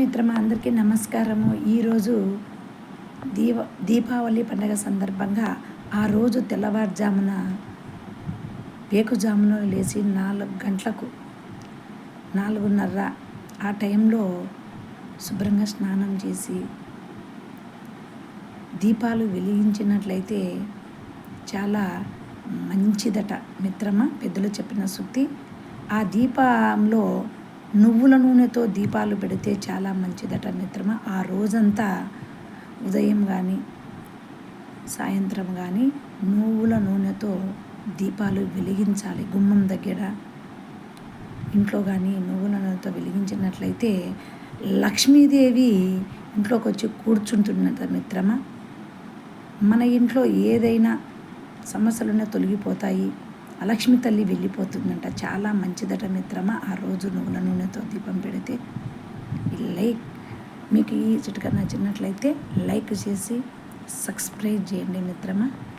మిత్రమా అందరికీ నమస్కారము. ఈరోజు దీప దీపావళి పండగ సందర్భంగా ఆ రోజు తెల్లవారుజామున వేకుజామున లేచి నాలుగు గంటలకు నాలుగున్నర ఆ టైంలో శుభ్రంగా స్నానం చేసి దీపాలు వెలిగించినట్లయితే చాలా మంచిదట. మిత్రమా పెద్దలు చెప్పిన శుద్ధి. ఆ దీపంలో నువ్వుల నూనెతో దీపాలు పెడితే చాలా మంచిదట మిత్రమా. ఆ రోజంతా ఉదయం కానీ సాయంత్రం కానీ నువ్వుల నూనెతో దీపాలు వెలిగించాలి. గుమ్మం దగ్గర ఇంట్లో కానీ నువ్వుల నూనెతో వెలిగించినట్లయితే లక్ష్మీదేవి ఇంట్లోకి వచ్చి కూర్చుంటున్నట మిత్రమా. మన ఇంట్లో ఏదైనా సమస్యలున్నా తొలగిపోతాయి. లక్ష్మి తల్లి వెళ్ళిపోతుందంట. చాలా మంచిదట మిత్రమా. ఆ రోజు నువ్వుల నూనెతో దీపం పెడితే లైక్ మీకు ఈ చిట్కా నచ్చినట్లయితే లైక్ చేసి సబ్స్క్రైబ్ చేయండి మిత్రమా.